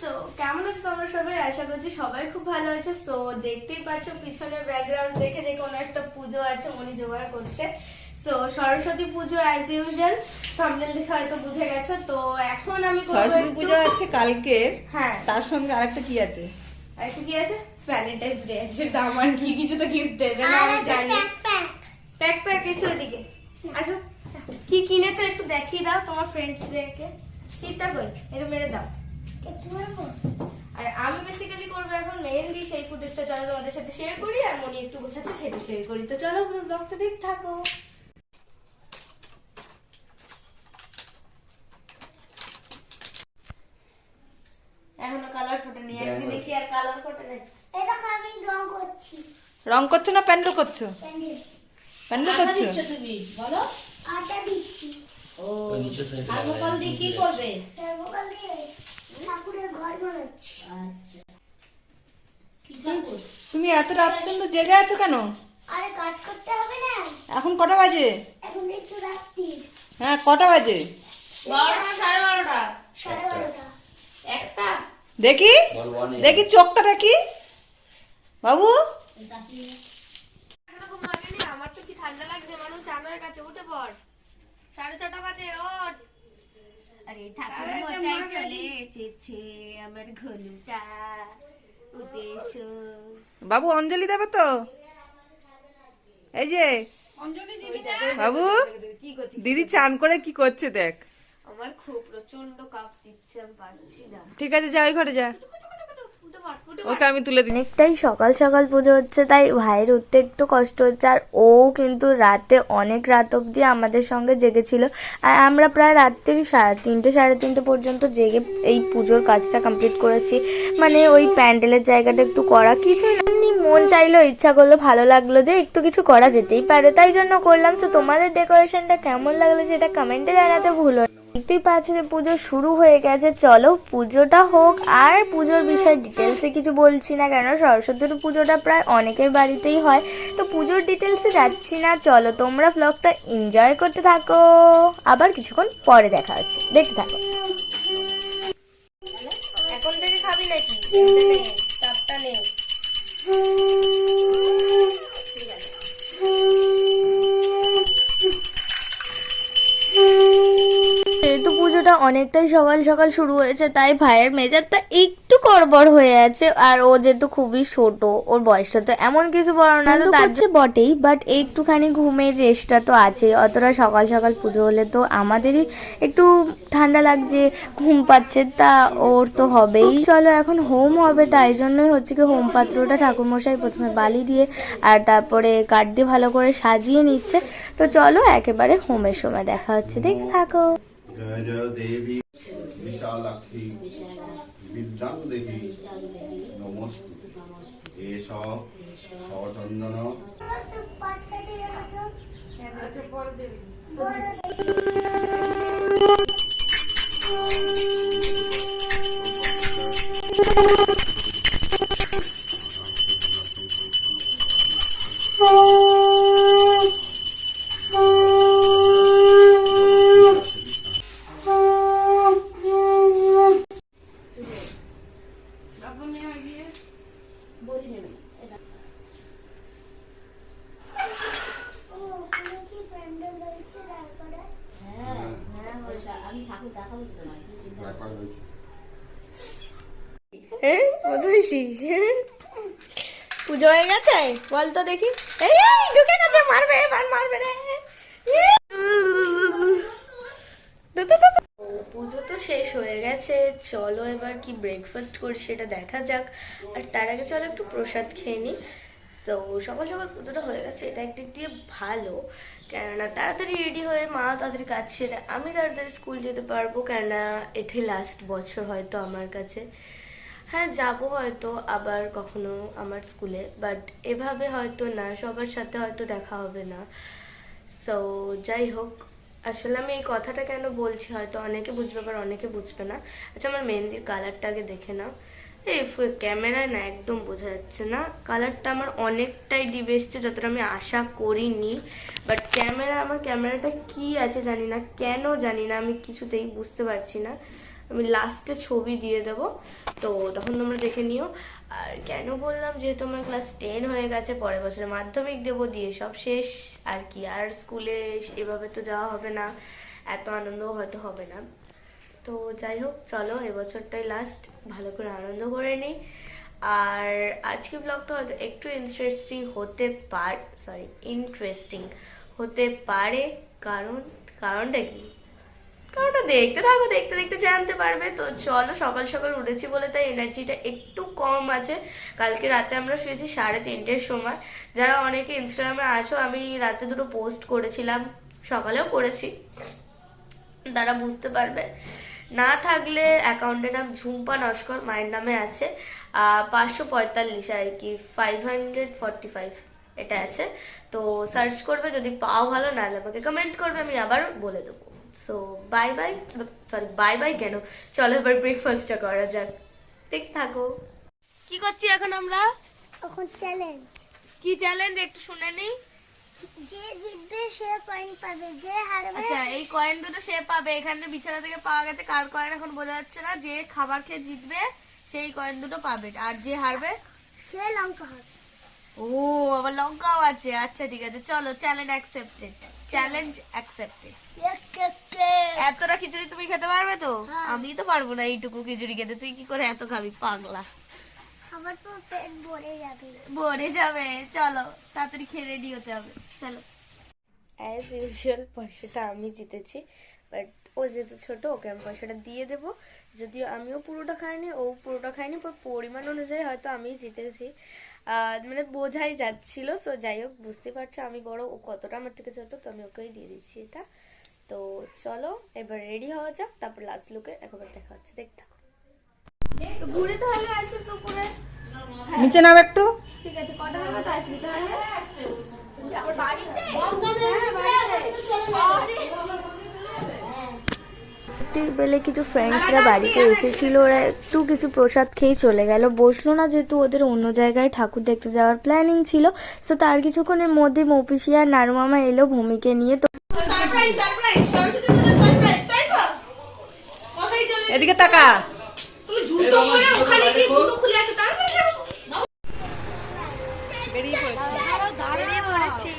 So কেমন আছো তোমরা সবাই? আশা করছি সবাই খুব ভালো আছে। সো দেখতেই পাচ্ছ পিছনের ব্যাকগ্রাউন্ড দেখে দেখে কোনো একটা পুজো আছে মনি জোগাড় করছে। সো সরস্বতী পুজো অ্যাজ ইউজুয়াল থাম্বনেল দেখে হয়তো বুঝে গেছো। তো এখন আমি করব সরস্বতী পুজো আছে কালকে। হ্যাঁ। তার সঙ্গে আরেকটা কি আছে? আরেকটা কি আছে? ভ্যালেন্টাইন্স ডে আছে। সেটা আমার কি কিছু তো গিফট দেবে না আমি জানি। প্যাক প্যাক এসো এদিকে। আসো। কি কিনেছো একটু দেখিয়ে দাও তোমার ফ্রেন্ডসদেরকে টিপটা কই এটা মেরে দাও। আর আমি বেসিক্যালি করব এখন মেহেন্দি সেই ফুটেজটা চলো তোমাদের সাথে শেয়ার করি আর মনি একটু বোঝাচ্ছে সেটা শেয়ার করি। তো চলো ব্লগটা দেখ থাকো। এখনও কালার ফোটেনি একদিন দেখি আর কালার এটাকে আমি রং করছি। রং করছ না প্যান্ডেল করছ? প্যান্ডেল। করছ? তুমি বলো। আটা দিচ্ছি। ও থার্মোকল দিয়ে কি করবে? থার্মোকল দিয়ে। ঠাকুরের ঘর বানাচ্ছি। আচ্ছা। তুমি এত রাত পর্যন্ত জেগে আছো কেন? আরে কাজ করতে হবে না। এখন কটা বাজে? এখন একটু রাত্রি। হ্যাঁ কটা বাজে? বারোটা সাড়ে বারোটা। সাড়ে বারোটা। একটা? দেখি? দেখি চোখটা দেখি। বাবু? এখনও ঘুম ভাঙেনি? আমার তো কি ঠান্ডা লাগছে মানুষ চান হয়ে গেছে উঠে পড়। সাড়ে ছটা বাজে ওঠ। আরে ঠাকুর মশাই চলে এসেছে আমার ঘনুটা উদ্দেশ্য। বাবু অঞ্জলি দেবে তো? এই যে। বাবু দিদি চান করে কি করছে দেখ। আমার খুব প্রচণ্ড কাপ দিচ্ছে আমি পারছি না। ঠিক আছে যা ওই ঘরে যা। ওকে আমি তুলে দিই। অনেকটাই সকাল সকাল পুজো হচ্ছে, তাই ভাইয়ের উঠতে একটু কষ্ট হচ্ছে, আর ও কিন্তু রাতে অনেক রাত অবধি আমাদের সঙ্গে জেগেছিল। আর আমরা প্রায় রাত্রি সাড়ে তিনটে সাড়ে তিনটে পর্যন্ত জেগে এই পুজোর কাজটা কমপ্লিট করেছি। মানে ওই প্যান্ডেলের জায়গাটা একটু করা কিছুই মন চাইলো, ইচ্ছা করল, ভালো লাগল যে একটু কিছু করা যেতেই পারে। তাই জন্য করলাম। তো তোমাদের ডেকোরেশনটা কেমন লাগল সেটা কমেন্টে জানাতে ভুলো না। দেখতেই পাচ্ছ যে পুজো শুরু হয়ে গেছে। চলো পুজোটা হোক, আর পুজোর বিষয়ে ডিটেলসে কিছু বলছি না কেন? সরস্বতীর পুজোটা প্রায় অনেকের বাড়িতেই হয়। তো পুজোর ডিটেলসে যাচ্ছি না। চলো তোমরা ব্লগটা এনজয় করতে থাকো। আবার কিছুক্ষণ পরে দেখা হচ্ছে। দেখতে থাকো। অনেকটাই সকাল সকাল শুরু হয়েছে তাই ভাইয়ের মেজাজটা একটু করবর হয়ে আছে। আর ও যেহেতু খুবই ছোট ওর বয়সটা তো এমন কিছু বড় না তো তার যে বটেই বাট একটুখানি ঘুমের রেস্টটা তো আছে অতটা সকাল সকাল পুজো হলে তো আমাদেরই একটু ঠান্ডা লাগছে ঘুম পাচ্ছে তা ওর তো হবেই। চলো এখন হোম হবে তাই জন্যই হচ্ছে কি হোম পাত্রটা ঠাকুরমশাই প্রথমে বালি দিয়ে আর তারপরে কাঠ দিয়ে ভালো করে সাজিয়ে নিচ্ছে। তো চলো একেবারে হোমের সময় দেখা হচ্ছে। দেখতে থাকো। দেবী বিশালাক্ষী বিদ্যাং দেবী নমস্তু এস সচন্দন দিয়ে হয়েছে হ্যাঁ মধুষী পুজো হয়ে গেছে? বল তো দেখি। এই ঢুকে গেছে মারবে এবার মারবে রে। দু, দু, দু, দু। ও, পুজো তো শেষ হয়ে গেছে, চলো এবার কি ব্রেকফাস্ট করি সেটা দেখা যাক। আর তার আগে চলো একটু প্রসাদ খেয়ে নিই। তো সকাল সকাল পুজোটা হয়ে গেছে, এটা একদিক দিয়ে ভালো। কেননা তাড়াতাড়ি রেডি হয়ে মা তাদের কাজ সেরে, আমি তাড়াতাড়ি স্কুল যেতে পারব, কেননা এটাই লাস্ট বছর হয়তো আমার কাছে। হ্যাঁ যাব হয়তো আবার কখনো আমার স্কুলে বাট এভাবে হয়তো না, সবার সাথে হয়তো দেখা হবে না। সো যাই হোক আসলে আমি এই কথাটা কেন বলছি হয়তো অনেকে বুঝবে, আবার অনেকে বুঝবে না। আচ্ছা আমার মেহেন্দির কালারটা আগে দেখে নাও। এই ক্যামেরায় না একদম বোঝা যাচ্ছে না। কালারটা আমার অনেকটাই ডিপ এসছে, যতটা আমি আশা করিনি। বাট ক্যামেরা, আমার ক্যামেরাটা কি আছে জানি না, কেন জানি না, আমি কিছুতেই বুঝতে পারছি না। আমি লাস্টে ছবি দিয়ে দেবো। তো তখন তোমরা দেখে নিও। আর কেন বললাম, যেহেতু আমার ক্লাস টেন হয়ে গেছে, পরের বছরে মাধ্যমিক দেবো দিয়ে সব শেষ। আর কি, আর স্কুলে এভাবে তো যাওয়া হবে না। এত আনন্দও হয়তো হবে না। তো যাই হোক, চলো এবছরটাই লাস্ট ভালো করে আনন্দ করে নিই। আর আজকে ব্লগটা হয়তো একটু ইন্টারেস্টিং হতে পার সরি ইন্টারেস্টিং হতে পারে। কারণ, কারণটা কি? কারণটা দেখতে থাকো, দেখতে দেখতে জানতে পারবে। তো চলো, সকাল সকাল উঠেছি বলে তাই এনার্জিটা একটু কম আছে। কালকে রাতে আমরা শুয়েছি সাড়ে তিনটের সময়। যারা অনেকে ইনস্টাগ্রামে আছো, আমি রাতে দুটো পোস্ট করেছিলাম, সকালেও করেছি। তারা বুঝতে পারবে। না থাকলে অ্যাকাউন্টের নাম ঝুম্পা নস্কর, মায়ের নামে আছে। পাঁচশো পঁয়তাল্লিশ আর কি ফাইভ হান্ড্রেড ফর্টি ফাইভ এটা আছে। তো সার্চ করবে, যদি পাও ভালো, নাহলে আমাকে কমেন্ট করবে, আমি আবার বলে দেবো। So bye bye sorry bye bye কেন? চলো এবার ব্রেকফাস্টটা করা যাক। ঠিক থাকো। কি করছি এখন আমরা? এখন চ্যালেঞ্জ কি চ্যালেঞ্জ একটু শুনে নিই। যে জিতবে সে কয়েন পাবে। যে হারবে আচ্ছা এই কয়েন দুটো সে পাবে। এখানে বিছানা থেকে পাওয়া গেছে। কার কয়েন এখন বোঝা যাচ্ছে না। যে খাবার খেয়ে জিতবে সেই কয়েন দুটো পাবে। আর যে হারবে? সে লঙ্কা হবে। ও আবার লঙ্কাও আছে। আচ্ছা ঠিক আছে। চলো চ্যালেঞ্জ অ্যাকসেপ্টেড চ্যালেঞ্জ অ্যাকসেপ্টেড কে কে এতটা খিচুড়ি তুমি খেতে পারবে তো? হ্যাঁ। আমি তো পারব না এইটুকু খিচুড়ি খেতে। তুই কি করে এত খাবি? পাগলা। আমার তো পেট ভরে যাবে। ভরে যাবে। চলো তাড়াতাড়ি খেয়ে রেডি হতে হবে। চলো। অ্যাজ ইউজুয়াল পয়সাটা আমি জিতেছি বাট ও যেহেতু ছোট ওকে আমি পয়সাটা দিয়ে দেবো। যদিও আমিও পুরোটা খাইনি ও পুরোটা খাইনি পরিমাণ অনুযায়ী হয়তো আমি জিতেছি। মানে বোঝাই যাচ্ছিল সো যাই হোক বুঝতে পারছ আমি বড় ও কতটা আমার থেকে ছোট তো আমি ওকেই দিয়ে দিচ্ছি এটা। তো চলো এবার রেডি হওয়া যাক তারপর লাস্ট লুকে একবার দেখা হচ্ছে দেখতে থাকো। ঘুরে তাহলে আসিস দুপুরে। নিচে নাও একটু। ঠিক আছে কটা হবে আসবি তাহলে? বেলে কিছু ফ্রেন্ডসরা বাড়িতে এসেছিল ওরা একটু কিছু প্রসাদ খেয়ে চলে গেল। বসল না যেহেতু ওদের অন্য জায়গায় ঠাকুর দেখতে যাওয়ার প্ল্যানিং ছিল সো তার কিছুক্ষণের মধ্যে মৌপিসি আর নারুমামা এলো ভূমিকে নিয়ে। তো এদিকে তাকা। বেরিয়ে পড়েছি।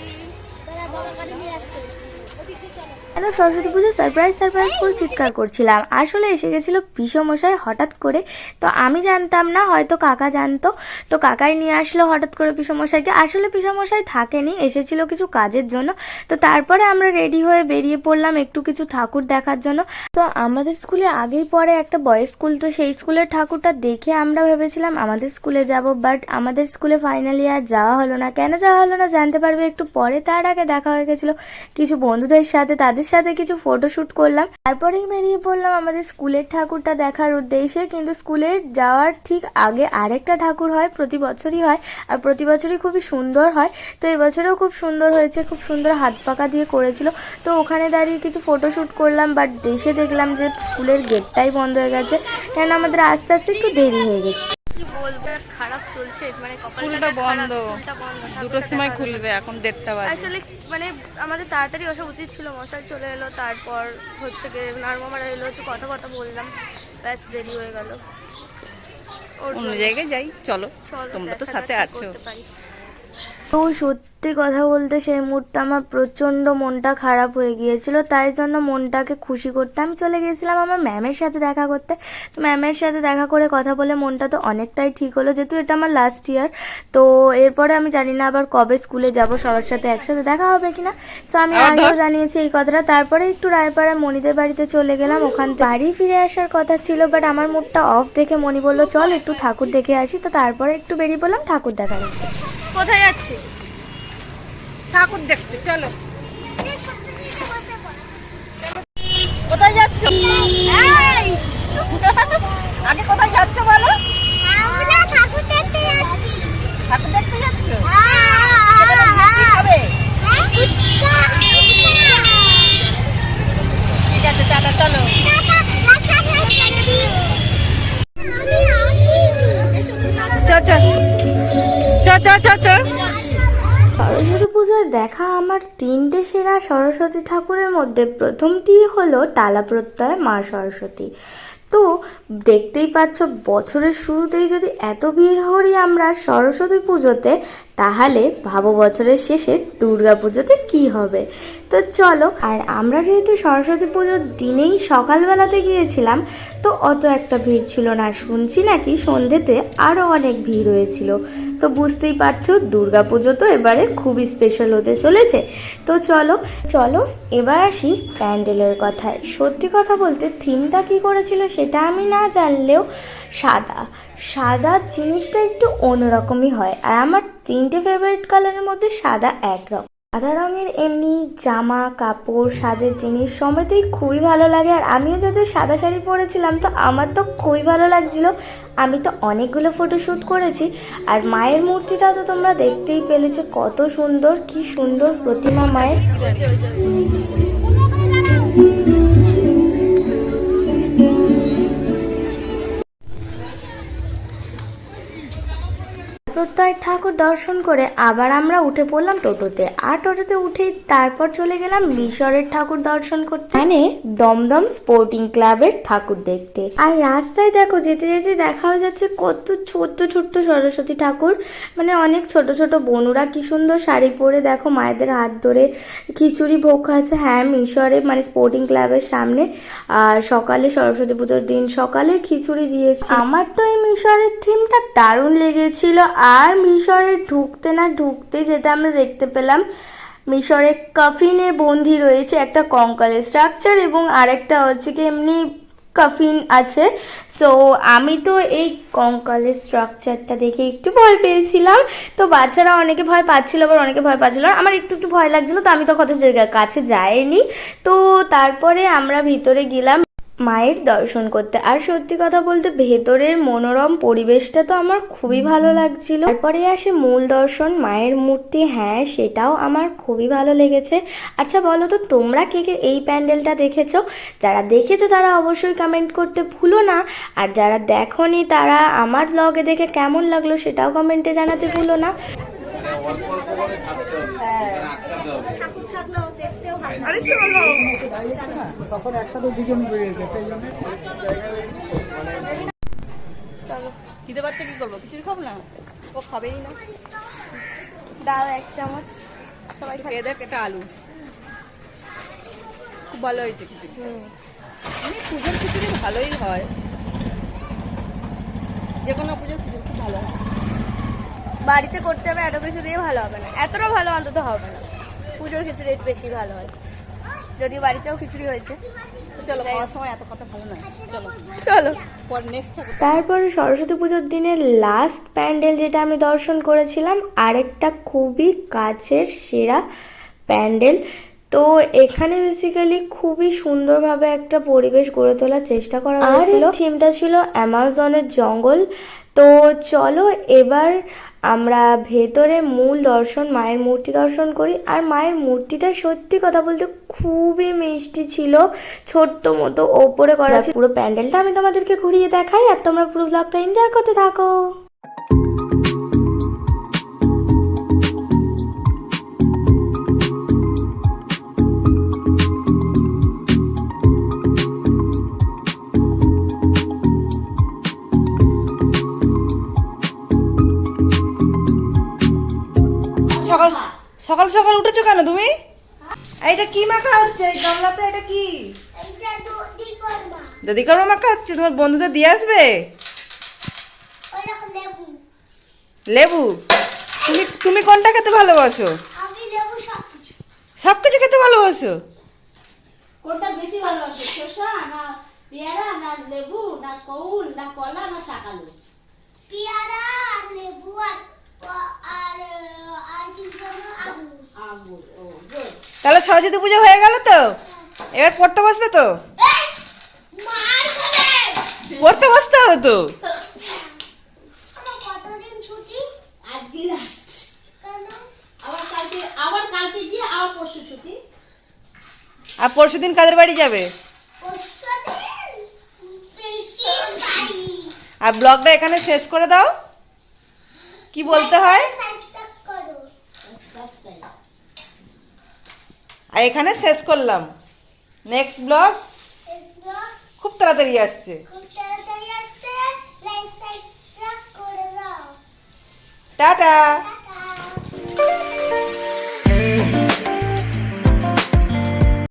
কেন সরস্বতী পুজো সারপ্রাইজ সারপ্রাইজ করে চিৎকার করছিলাম। আসলে এসে গেছিল পিসমশাই হঠাৎ করে। তো আমি জানতাম না, হয়তো কাকা জানতো। তো কাকাই নিয়ে আসলো হঠাৎ করে পিসমশাইকে। আসলে পিসমশাই থাকেনি, এসেছিল কিছু কাজের জন্য। তো তারপরে আমরা রেডি হয়ে বেরিয়ে পড়লাম একটু কিছু ঠাকুর দেখার জন্য। তো আমাদের স্কুলে আগেই পরে একটা বয়েজ স্কুল তো সেই স্কুলের ঠাকুরটা দেখে আমরা ভেবেছিলাম আমাদের স্কুলে যাব। বাট আমাদের স্কুলে ফাইনালি আর যাওয়া হলো না। কেন যাওয়া হলো না জানতে পারবে একটু পরে। তার আগে দেখা হয়ে গেছিল কিছু বন্ধুদের সাথে, তাদের সাথে কিছু ফটোশ্যুট করলাম। তারপরেই বেরিয়ে পড়লাম আমাদের স্কুলের ঠাকুরটা দেখার উদ্দেশ্যে। কিন্তু স্কুলে যাওয়ার ঠিক আগে আরেকটা ঠাকুর হয়, প্রতি বছরই হয়, আর প্রতি বছরই খুবই সুন্দর হয়। তো এবছরেও খুব সুন্দর হয়েছে, খুব সুন্দর হাত পাকা দিয়ে করেছিল। তো ওখানে দাঁড়িয়ে কিছু ফটোশ্যুট করলাম বাট দেশে দেখলাম যে স্কুলের গেটটাই বন্ধ হয়ে গেছে। কেন আমাদের আস্তে আস্তে একটু দেরি হয়ে গেছে। চলছে মানে স্কুলটা বন্ধ। দুটোর সময় খুলবে এখন দেড়টা বাজে। আসলে মানে আমাদের তাড়াতাড়ি আসা উচিত ছিল মশাই চলে এলো তারপর হচ্ছে গিয়ে নারমামারা এলো একটু কথা কথা বললাম ব্যাস দেরি হয়ে গেল। ওর অন্য জায়গায় যাই চলো চলো, তোমরা তো সাথে আছো। তো সত্যি কথা বলতে সেই মুহূর্তে আমার প্রচণ্ড মনটা খারাপ হয়ে গিয়েছিল। তাই জন্য মনটাকে খুশি করতে আমি চলে গিয়েছিলাম আমার ম্যামের সাথে দেখা করতে। তো ম্যামের সাথে দেখা করে কথা বলে মনটা তো অনেকটাই ঠিক হলো যেহেতু এটা আমার লাস্ট ইয়ার তো এরপরে আমি জানি না আবার কবে স্কুলে যাব সবার সাথে একসাথে দেখা হবে কিনা। সো আমি আগেও জানিয়েছি এই কথাটা। তারপরে একটু রায়পাড়া মণিদের বাড়িতে চলে গেলাম। ওখান থেকে বাড়ি ফিরে আসার কথা ছিল বাট আমার মুডটা অফ দেখে মণি বলল চল একটু ঠাকুর দেখে আসি। তো তারপরে একটু বেরিয়ে পড়লাম ঠাকুর দেখা কোথায় যাচ্ছে ঠাকুর দেখতে চলো। কোথায় যাচ্ছ? সরস্বতী ঠাকুরের মধ্যে প্রথমটি হলো টালা প্রত্যয় মা সরস্বতী। তো দেখতেই পাচ্ছ, বছরের শুরুতেই যদি এত ভিড় হরি আমরা সরস্বতী পুজোতে, তাহলে ভাবো বছরের শেষে দুর্গা পুজোতে কী হবে। তো চলো, আর আমরা যেহেতু সরস্বতী পুজোর দিনেই সকালবেলাতে গিয়েছিলাম, তো অত একটা ভিড় ছিল না। শুনছি নাকি সন্ধ্যেতে আরও অনেক ভিড় হয়েছিল। তো বুঝতেই পারছ, দুর্গা পুজো তো এবারে খুবই স্পেশাল হতে চলেছে। তো চলো চলো এবার আসি প্যান্ডেলের কথায়। সত্যি কথা বলতে থিমটা কি করেছিল সেটা আমি না জানলেও সাদা। সাদা জিনিসটা একটু অন্যরকমই হয়। আর আমার তিনটে ফেভারিট কালারের মধ্যে সাদা একরকম। সাদা রঙের এমনি জামা, কাপড়, সাজের জিনিস সমেতেই খুবই ভালো লাগে। আর আমিও যদি সাদা শাড়ি পরেছিলাম, তো আমার তো খুবই ভালো লাগছিল। আমি তো অনেকগুলো ফটোশ্যুট করেছি। আর মায়ের মূর্তিটা তো তোমরা দেখতেই পেলেছো, কত সুন্দর, কি সুন্দর প্রতিমা মায়ের। ঠাকুর দর্শন করে আবার আমরা উঠে পড়লাম টোটোতে। আর টোটোতে উঠেই তারপর চলে গেলাম মিশরের ঠাকুর দর্শন করতে। মানে দমদম স্পোর্টিং ক্লাবের ঠাকুর দেখতে। আর রাস্তায় দেখো যেতে যেতে দেখা হয়ে যাচ্ছে কত ছোট্ট ছোট্ট সরস্বতী ঠাকুর। মানে অনেক ছোট ছোট বনুরা কি সুন্দর শাড়ি পরে দেখো মায়েদের হাত ধরে খিচুড়ি ভোগ খাচ্ছে। হ্যাঁ মিশরে মানে স্পোর্টিং ক্লাবের সামনে, আর সকালে সরস্বতী পুজোর দিন সকালে খিচুড়ি দিয়েছে। আমার তো এই মিশরের থিমটা দারুণ লেগেছিল। আর মিশরে ঢুকতে না ঢুকতে যেটা আমরা দেখতে পেলাম, মিশরে কফিনে বন্দি রয়েছে একটা কঙ্কালের স্ট্রাকচার এবং আরেকটা হচ্ছে কি এমনি কফিন আছে। সো আমি তো এই কঙ্কালের স্ট্রাকচারটা দেখে একটু ভয় পেয়েছিলাম। তো বাচ্চারা অনেকে ভয় পাচ্ছিল, আবার অনেকে ভয় পাচ্ছিল। আমার একটু একটু ভয় লাগছিল, তো আমি তো কত কাছে যাইনি। তো তারপরে আমরা ভিতরে গেলাম। মায়ের দর্শন করতে। আর সত্যি কথা বলতে ভেতরের মনোরম পরিবেশটা তো আমার খুবই ভালো লাগছিল। তারপরে আসে মূল দর্শন মায়ের মূর্তি হ্যাঁ সেটাও আমার খুবই ভালো লেগেছে। আচ্ছা বলো তো তোমরা কে কে এই প্যান্ডেলটা দেখেছ? যারা দেখেছ তারা অবশ্যই কমেন্ট করতে ভুলো না। আর যারা দেখোনি তারা আমার ব্লগে দেখে কেমন লাগল সেটাও কমেন্টে জানাতে ভুলো না। খিদে পাচ্ছে কি করব খিচুড়ি খাব না ও খাবেই না দাও এক চামচ সবাই খেয়ে দেখ এটা আলু খুব ভালো হয়েছে এমনি পুজোর খিচুড়ি ভালোই হয় যে কোনো পুজোর খিচুড়ি খুব ভালো হয় বাড়িতে করতে হবে এত কিছু দিয়ে ভালো হবে না। এতটা ভালো অন্তত হবে না। পুজোর খিচুড়ি একটু বেশি ভালো হয়। যদি বাড়িতেও খিচুড়ি হয়েছে। তো চলো সময় এত কথা ভালো নয় চলো। চলো। পর তারপরে সরস্বতী পুজোর দিনের লাস্ট প্যান্ডেল যেটা আমি দর্শন করেছিলাম আরেকটা খুবই কাছের সেরা প্যান্ডেল তো এখানে বেসিক্যালি খুবই সুন্দরভাবে একটা পরিবেশ গড়ে তোলার চেষ্টা করা হয়েছিল। থিমটা ছিল অ্যামাজনের জঙ্গল। তো চলো এবার আমরা ভেতরে মূল দর্শন মায়ের মূর্তি দর্শন করি আর মায়ের মূর্তিটা সত্যি কথা বলতে খুবই মিষ্টি ছিল ছোট্ট মতো ওপরে করা ছিল। পুরো প্যান্ডেলটা আমি তোমাদেরকে ঘুরিয়ে দেখাই আর তোমরা পুরো ব্লগটা এনজয় করতে থাকো সকাল সকাল উঠেছো কেন তুমি? এইটা কি মাখা হচ্ছে? এই গামলাতে এটা কি? দাদি কারও মাখা হচ্ছে? তোমার বন্ধুদের দিয়ে আসবে? লেবু। লেবু? তুমি তুমি কোনটা খেতে ভালোবাসো? সব কিছু খেতে ভালোবাসো? কোনটা বেশি ভালোবাসে শসা না পেয়ারা না লেবু না কউল না কলা না শাকালু পেয়ারা আর লেবু আর তাহলে সরস্বতী পুজো হয়ে গেল তো? এবার পড়তে বসবে তো? পড়তে বসতে হবে তো? আর পরশু দিন কাদের বাড়ি যাবে? আর ব্লগটা এখানে শেষ করে দাও। কি বলতে হয়? আর এখানে শেষ করলাম। নেক্সট ব্লগ খুব তাড়াতাড়ি আসছে। টাটা।